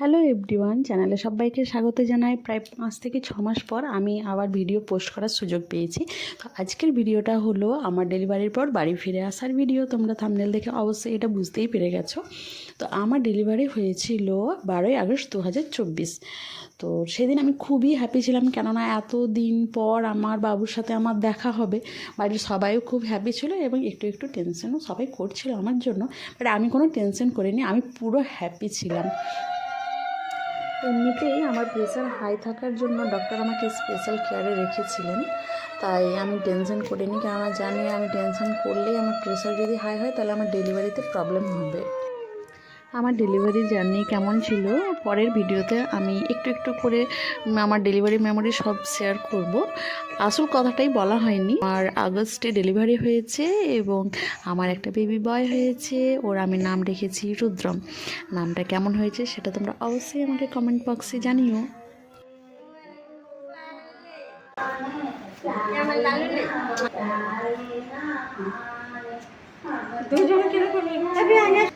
Hello everyone চ্যানেলে সবাইকে স্বাগত জানাই। প্রায় পাঁচ থেকে ছ মাস পর আমি আবার ভিডিও পোস্ট করার সুযোগ পেয়েছি। তো আজকের ভিডিওটা হলো আমার ডেলিভারির পর বাড়ি ফিরে আসার ভিডিও তোমরা থামনেল দেখে অবশ্যই এটা বুঝতেই পেরে গেছো। তো আমার ডেলিভারি হয়েছিল বারোই আগস্ট দু হাজার চব্বিশ। তো সেদিন আমি খুবই হ্যাপি ছিলাম কেননা এত দিন পর আমার বাবুর সাথে আমার দেখা হবে। বাড়ির সবাইও খুব হ্যাপি ছিল এবং একটু একটু টেনশনও সবাই করছিল আমার জন্য। বাট আমি কোনো টেনশন করিনি, আমি পুরো হ্যাপি ছিলাম। এমনিতেই আমার প্রেশার হাই থাকার জন্য ডক্টর আমাকে স্পেশাল কেয়ারে রেখেছিলেন। তাই আমি টেনশন করিনি। কেননা জানি আমি টেনশন করলেই আমার প্রেশার যদি হাই হয়, তাহলে আমার ডেলিভারিতে প্রবলেম হবে। আমার ডেলিভারি জার্নি কেমন ছিল? পরের ভিডিওতে আমি একটু একটু করে আমার ডেলিভারি মেমোরি সব শেয়ার করব। আসল কথাটাই বলা হয়নি। আমার আগস্টে ডেলিভারি হয়েছে এবং আমার একটা বেবি বয় হয়েছে। ওর আমি নাম রেখেছি রুদ্রম। নামটা কেমন হয়েছে সেটা তোমরা অবশ্যই আমাকে কমেন্ট বক্সে জানিও। করে